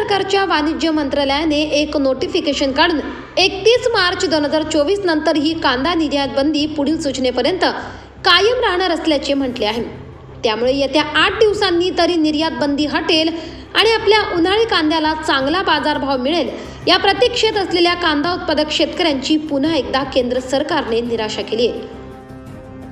सरकारच्या वाणिज्य मंत्रालयाने एक नोटिफिकेशन काढून एकतीस मार्च दोन हजार चोवीस नंतर ही कांदा निर्यात बंदी पुढील सूचनेपर्यंत कायम राहणार असल्याचे म्हटले आहे. त्यामुळे येत्या आठ दिवसांनी तरी निर्यात बंदी हटेल आणि आपल्या उन्हाळी कांद्याला चांगला बाजारभाव मिळेल या प्रतीक्षेत असलेल्या कांदा उत्पादक शेतकऱ्यांची पुन्हा एकदा केंद्र सरकारने निराशा केली आहे.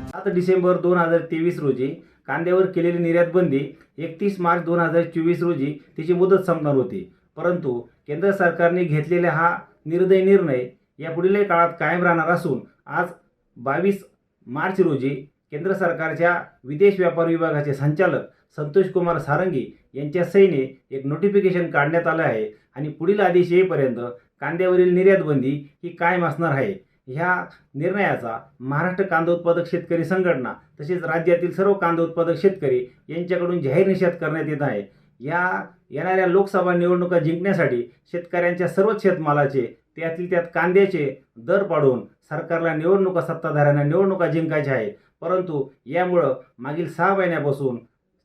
सात डिसेंबर दोन हजार तेवीस रोजी कांद्यावर केलेली निर्यात बंदी एकतीस मार्च दोन हजार चोवीस रोजी तिची मुदत संपणार होती. परंतु केंद्र सरकारने घेतलेला हा निर्दय निर्णय यापुढील काळात कायम राहणार असून आज बावीस मार्च रोजी केंद्र सरकारच्या विदेश व्यापार विभागाचे संचालक संतोष कुमार सारंगी यांच्या सहीने एक नोटिफिकेशन काढण्यात आलं आहे आणि पुढील आदेश येईपर्यंत कांद्यावरील निर्यात बंदी ही कायम असणार आहे. ह्या निर्णयाचा महाराष्ट्र कांदा उत्पादक शेतकरी संघटना तसेच राज्यातील सर्व कांदा उत्पादक शेतकरी यांच्याकडून जाहीर निषेध करण्यात येत आहे. या येणाऱ्या लोकसभा निवडणुका जिंकण्यासाठी शेतकऱ्यांच्या सर्वच शेतमालाचे त्यातील त्यात कांद्याचे दर पाडून सरकारला निवडणुका सत्ताधाऱ्यांना निवडणुका जिंकायच्या आहे परंतु यामुळं मागील सहा महिन्यापासून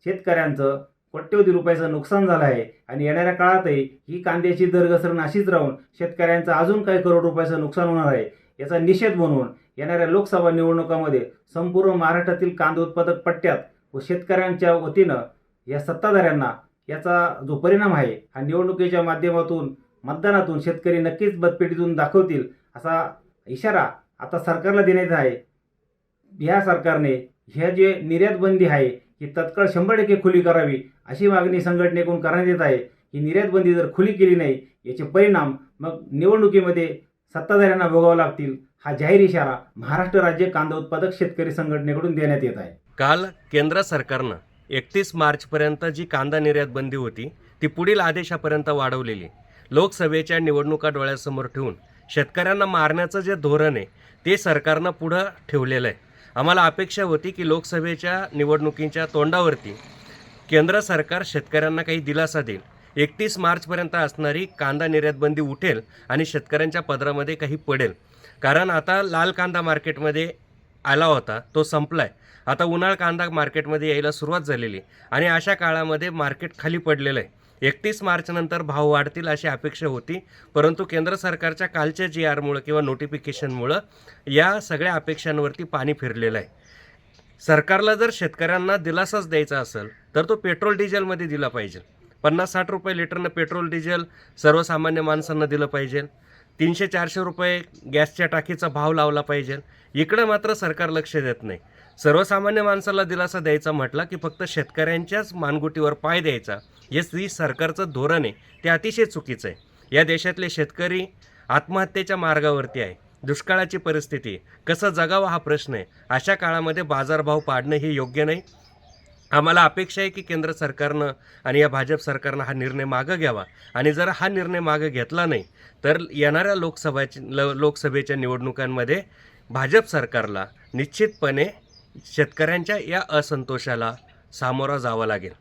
शेतकऱ्यांचं कोट्यवधी रुपयाचं नुकसान झालं आहे आणि येणाऱ्या काळातही ही कांद्याची दर घसरण अशीच राहून शेतकऱ्यांचं अजून काही करोड रुपयाचं नुकसान होणार आहे. याचा निषेध म्हणून येणाऱ्या लोकसभा निवडणुकामध्ये संपूर्ण महाराष्ट्रातील कांदा उत्पादक पट्ट्यात व शेतकऱ्यांच्या वतीनं या सत्ताधाऱ्यांना याचा जो परिणाम आहे हा निवडणुकीच्या माध्यमातून मतदानातून शेतकरी नक्कीच मतपेटीतून दाखवतील असा इशारा आता सरकारला देण्यात आहे. या सरकारने ह्या जे निर्यात बंदी आहे ही तत्काळ शंभर टक्के खुली करावी अशी मागणी संघटनेकडून करण्यात येत आहे. ही निर्यात बंदी जर खुली केली नाही याचे परिणाम मग निवडणुकीमध्ये सत्ताधाऱ्यांना भोगावं लागतील हा जाहीर इशारा महाराष्ट्र राज्य कांदा उत्पादक शेतकरी संघटनेकडून देण्यात येत आहे. काल केंद्र सरकारनं एकतीस मार्चपर्यंत जी कांदा निर्यात बंदी होती ती पुढील आदेशापर्यंत वाढवलेली. लोकसभेच्या निवडणुका डोळ्यासमोर ठेवून शेतकऱ्यांना मारण्याचं जे धोरण आहे ते सरकारनं पुढं ठेवलेलं आहे. आम्हाला अपेक्षा होती की लोकसभेच्या निवडणुकींच्या तोंडावरती केंद्र सरकार शेतकऱ्यांना काही दिलासा देईल. एकतीस मार्चपर्यंत असणारी कांदा निर्यातबंदी उठेल आणि शेतकऱ्यांच्या पदरामध्ये काही पडेल. कारण आता लाल कांदा मार्केटमध्ये आला होता तो संपलाय. आता उन्हाळ कांदा मार्केटमध्ये यायला सुरुवात झालेली आणि अशा काळामध्ये मार्केट खाली पडलेलं आहे. एकतीस मार्चनंतर भाव वाढतील अशी अपेक्षा होती परंतु केंद्र सरकारच्या कालच्या जी आरमुळं किंवा नोटिफिकेशनमुळं या सगळ्या अपेक्षांवरती पाणी फिरलेलं आहे. सरकारला जर शेतकऱ्यांना दिलासाच द्यायचा असेल तर तो पेट्रोल डिझेलमध्ये दिला पाहिजे. पन्नास साठ रुपये लिटरनं पेट्रोल डिझेल सर्वसामान्य माणसांना दिलं पाहिजे. तीनशे चारशे रुपये गॅसच्या टाकीचा भाव लावला पाहिजे. इकडं मात्र सरकार लक्ष देत नाही. सर्वसामान्य माणसाला दिलासा द्यायचा म्हटला की फक्त शेतकऱ्यांच्याच मानगुटीवर पाय द्यायचा. हे ही सरकारचं धोरण आहे. ते अतिशय चुकीचं आहे. या देशातले शेतकरी आत्महत्येच्या मार्गावरती आहे. दुष्काळाची परिस्थिती कसं जगावं हा प्रश्न आहे. अशा काळामध्ये बाजारभाव पाडणं हे योग्य नाही. आम्हाला अपेक्षा आहे की केंद्र सरकारनं आणि या भाजप सरकारनं हा निर्णय मागं घ्यावा. आणि जर हा निर्णय मागं घेतला नाही तर येणाऱ्या लोकसभाची ल लोकसभेच्या निवडणुकांमध्ये भाजप सरकारला निश्चितपणे शेतकऱ्यांच्या या असंतोषाला सामोरा जावं लागेल.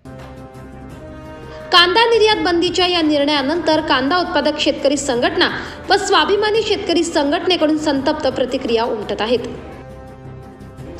कांदा निर्यात बंदीच्या या निर्णयानंतर कांदा उत्पादक शेतकरी संघटना व स्वाभिमानी शेतकरी संघटनेकडून संतप्त प्रतिक्रिया उमटत आहेत.